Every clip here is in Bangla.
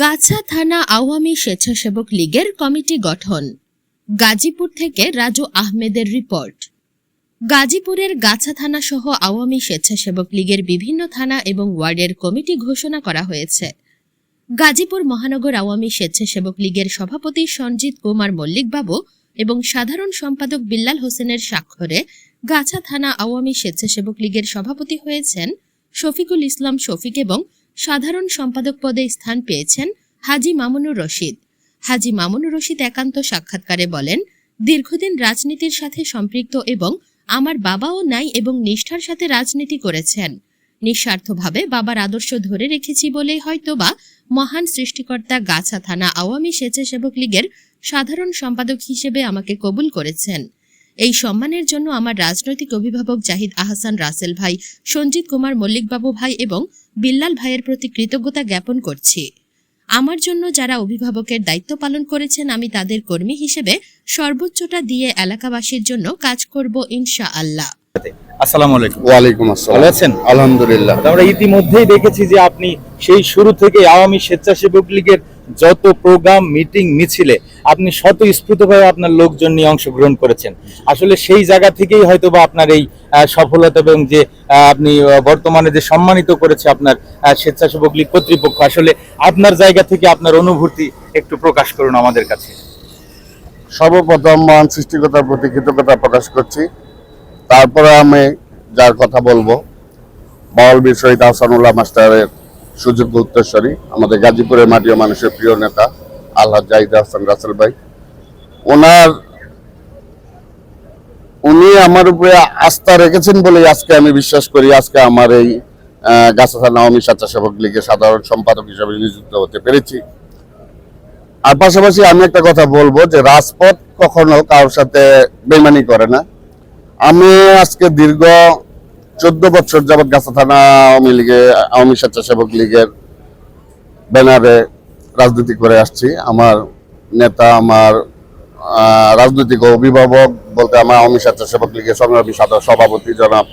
গাছা থানা আওয়ামী স্বেচ্ছাসেবক লীগের কমিটি গঠন। গাজীপুর থেকে রাজু আহমেদের রিপোর্ট। গাজীপুরের গাছা থানা সহ আওয়ামী স্বেচ্ছাসেবক লীগের বিভিন্ন থানা এবং ওয়ার্ডের কমিটি ঘোষণা করা হয়েছে। গাজীপুর মহানগর আওয়ামী স্বেচ্ছাসেবক লীগের সভাপতি সঞ্জিত কুমার মল্লিক বাবু এবং সাধারণ সম্পাদক বিল্লাল হোসেনের স্বাক্ষরে গাছা থানা আওয়ামী স্বেচ্ছাসেবক লীগের সভাপতি হয়েছেন শফিকুল ইসলাম শফিক এবং সাধারণ সম্পাদক পদে স্থান পেয়েছেন হাজি মামুনুর রশিদ। হাজি মামুনুর রশিদ একান্ত সাক্ষাৎকারে বলেন, দীর্ঘদিন রাজনীতির সাথে সম্পৃক্ত এবং আমার বাবাও নাই এবং নিষ্ঠার সাথে রাজনীতি করেছেন। নিঃস্বার্থভাবে বাবার আদর্শ ধরে রেখেছি বলেই হয়তোবা মহান সৃষ্টিকর্তা গাছা থানা আওয়ামী স্বেচ্ছাসেবক লীগের সাধারণ সম্পাদক হিসেবে আমাকে কবুল করেছেন। এই সম্মানের জন্য আমার রাজনৈতিক অভিভাবক জাহিদ আহসান রাসেল ভাই, সঞ্জিত কুমার মল্লিকবাবু ভাই এবং বিল্লাল ভাইয়ের প্রতি কৃতজ্ঞতা জ্ঞাপন করছি। আমার জন্য যারা অভিভাবকের দায়িত্ব পালন করেছেন আমি তাদের কর্মী হিসেবে সর্বোচ্চটা দিয়ে এলাকাবাসীর জন্য কাজ করব ইনশা আল্লাহ আসসালামু আলাইকুম। ওয়ালাইকুম ভালো আসসালাম আছেন? আলহামদুলিল্লাহ। আমরা ইতিমধ্যেই দেখেছি যে আপনি সেই শুরু থেকে আওয়ামী স্বেচ্ছাসেবক লীগের যত প্রোগ্রাম মিটিং মিছিলে আপনি স্বতঃস্ফূর্তভাবে আপনার লোকজন নিয়ে অংশগ্রহণ করেছেন। আসলে সেই জায়গা থেকেই হয়তো বা আপনার এই সফলতা এবং যে আপনি বর্তমানে যে সম্মানিত করেছে আপনার স্বেচ্ছাসেবক লীগ কর্তৃপক্ষ, আসলে আপনার জায়গা থেকে আপনার অনুভূতি একটু প্রকাশ করুন আমাদের কাছে। সর্বপ্রথম মহান সৃষ্টিকতার প্রতি কৃতজ্ঞতা প্রকাশ করছি। তারপরে আমি যার কথা বলব বাউল বিষয় আহসানুল্লাহ মাস্টারের সুযোগ্য উত্তরস্বরী আমাদের গাজীপুরের মাটিও মানুষের প্রিয় নেতা আল্লাহ জাহিদ হাসান রাসেল ভাই। ওনার, উনি আমার উপরে আস্থা রেখেছেন বলে আজকে আমি বিশ্বাস করি, আজকে আমার এই গাছা নবমী স্বেচ্ছাসেবক লীগের সাধারণ সম্পাদক হিসেবে নিযুক্ত হতে পেরেছি। আর পাশাপাশি আমি একটা কথা বলব যে রাজপথ কখনো কারোর সাথে বেমানি করে না। আমি আজকে দীর্ঘ চোদ্দ বছর যাবৎ গাছা থানা আওয়ামী লীগে আওয়ামী স্বেচ্ছাসেবক লীগের ব্যানারে রাজনীতি করে আসছি। আমার নেতা, আমার রাজনৈতিক অভিভাবক বলতে আমার আওয়ামী স্বেচ্ছাসেবক লীগের সংগ্রামী সাধারণ সভাপতি জনাব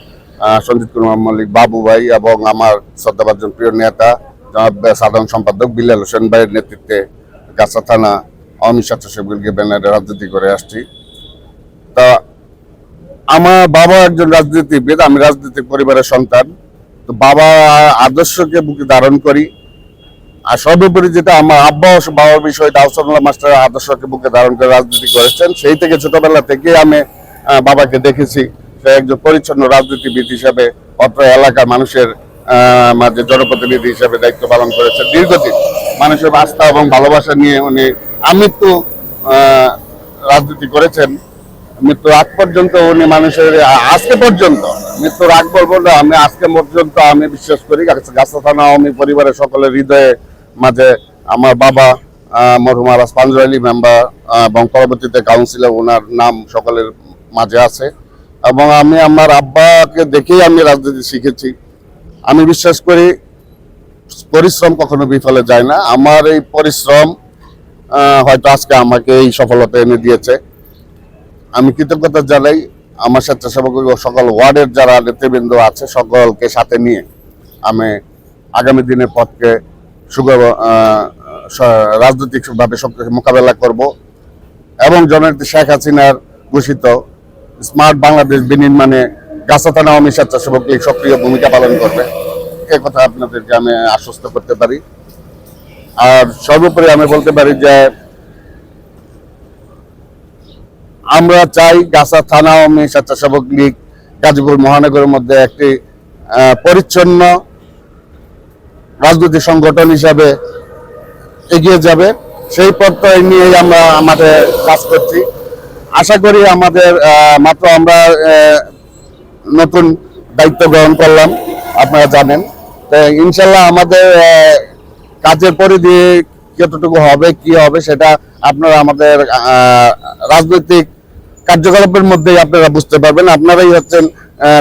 সঞ্জিত কুমার মল্লিক বাবু ভাই এবং আমার শ্রদ্ধাভাজন প্রিয় নেতা জনাব সাধারণ সম্পাদক বিল্লাল হোসেন ভাইয়ের নেতৃত্বে গাছা থানা আওয়ামী স্বেচ্ছাসেবক লীগের ব্যানারে রাজনীতি করে আসছি। তা আমার বাবা একজন রাজনীতিবিদ, আমি রাজনৈতিক পরিবারের সন্তান। তো বাবা আদর্শকে বুকে ধারণ করি। আর সর্বোপরি যেটা আমার আব্বা বাবার বিষয় দাউসানুল্লাহ মাস্টার আদর্শকে বুকে ধারণ করে রাজনীতি করেছেন, সেই থেকে ছোটবেলা থেকে আমি বাবাকে দেখেছি। সে একজন পরিচ্ছন্ন রাজনীতিবিদ হিসাবে, অত্র এলাকার মানুষের মাঝে জনপ্রতিনিধি হিসাবে দায়িত্ব পালন করেছেন দীর্ঘদিন। মানুষের আস্থা এবং ভালোবাসা নিয়ে উনি আমৃত্যু রাজনীতি করেছেন। মৃত্যুর আগ পর্যন্ত উনি মানুষের আজকে পর্যন্ত, মৃত্যুর আগ না আমি আজকে পর্যন্ত আমি বিশ্বাস করি, গাছা থানা আওয়ামী পরিবারের সকলের হৃদয়ে মাঝে আমার বাবা মরহুম আলাস মেম্বার এবং পরবর্তীতে কাউন্সিলর ওনার নাম সকলের মাঝে আছে। এবং আমি আমার আব্বাকে দেখেই আমি রাজনীতি শিখেছি। আমি বিশ্বাস করি, পরিশ্রম কখনো বিফলে যায় না। আমার এই পরিশ্রম হয়তো আজকে আমাকে এই সফলতা এনে দিয়েছে। আমি কৃতজ্ঞতা জানাই আমার স্বেচ্ছাসেবক সকল ওয়ার্ডের যারা নেতৃবৃন্দ আছে, সকলকে সাথে নিয়ে আমি আগামী দিনের পথকে সুগম রাজনৈতিকভাবে মোকাবেলা করব এবং জননেত্রী শেখ হাসিনার ঘোষিত স্মার্ট বাংলাদেশ বিনির্মাণে গাছা থানা আওয়ামী স্বেচ্ছাসেবক সক্রিয় ভূমিকা পালন করবে। এ কথা আপনাদেরকে আমি আশ্বস্ত করতে পারি। আর সর্বোপরি আমি বলতে পারি যে আমরা চাই গাছা থানা আওয়ামী স্বেচ্ছাসেবক লীগ, গাজীপুর মহানগরের মধ্যে একটি পরিচ্ছন্ন রাজনৈতিক সংগঠন হিসাবে এগিয়ে যাবে। সেই প্রত্যয় নিয়েই আমরা আমাদের কাজ করছি। আশা করি আমাদের মাত্র আমরা নতুন দায়িত্ব গ্রহণ করলাম, আপনারা জানেন। তো ইনশাল্লাহ আমাদের কাজের পরিধি কতটুকু হবে, কি হবে, সেটা আপনারা আমাদের রাজনৈতিক কার্যকলাপের মধ্যেই আপনারা বুঝতে পারবেন। আপনারাই হচ্ছেন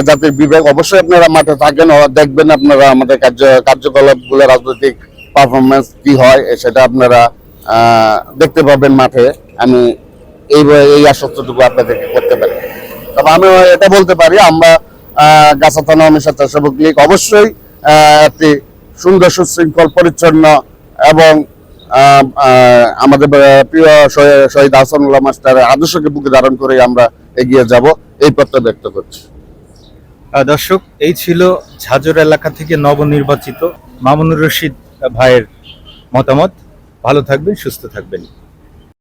জাতির বিবেক। অবশ্যই আপনারা মাঠে থাকেন দেখবেন আপনারা আমাদের কার্য, কার্যকলাপগুলো, রাজনৈতিক পারফরমেন্স কি হয়, সেটা আপনারা দেখতে পাবেন মাঠে। আমি এই এই আশ্বস্তটুকু আপনাদেরকে করতে পারি। তবে আমি এটা বলতে পারি, আমরা গাছা থানা আমি স্বেচ্ছাসেবক লীগ অবশ্যই একটি সুন্দর সুশৃঙ্খল, পরিচ্ছন্ন এবং আমাদের প্রিয় শহী- শহীদ আহসানুল্লাহ মাস্টার আদর্শকে বুকে ধারণ করে আমরা এগিয়ে যাব। এই প্রত্যয় ব্যক্ত করছি। দর্শক, এই ছিল ঝাজর এলাকা থেকে নবনির্বাচিত মামুনুর রশিদ ভাইয়ের মতামত। ভালো থাকবেন, সুস্থ থাকবেন।